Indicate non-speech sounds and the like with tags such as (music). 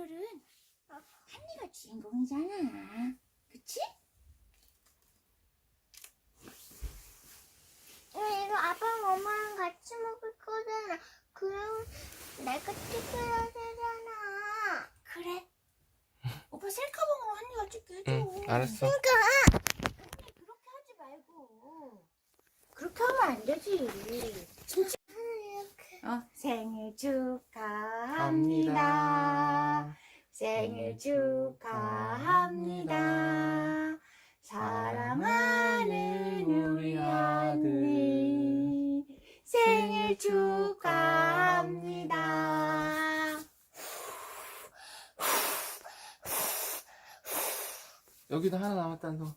오늘은 한니가 주인공이잖아. 그치? 이거 아빠랑 엄마랑 같이 먹을 거잖아. 그럼 내가 찍어야 되잖아. 그래. (laughs) 오빠 셀카봉으로 한니가 찍게 해줘. 응, 알았어. 근데 그렇게 하지 말고. 그렇게 하면 안 되지. 진짜. 이렇게. 어, 생일 축하합니다. 생일 축하합니다. 사랑하는 우리 언니 생일 축하합니다. 여기도 하나 남았다 너.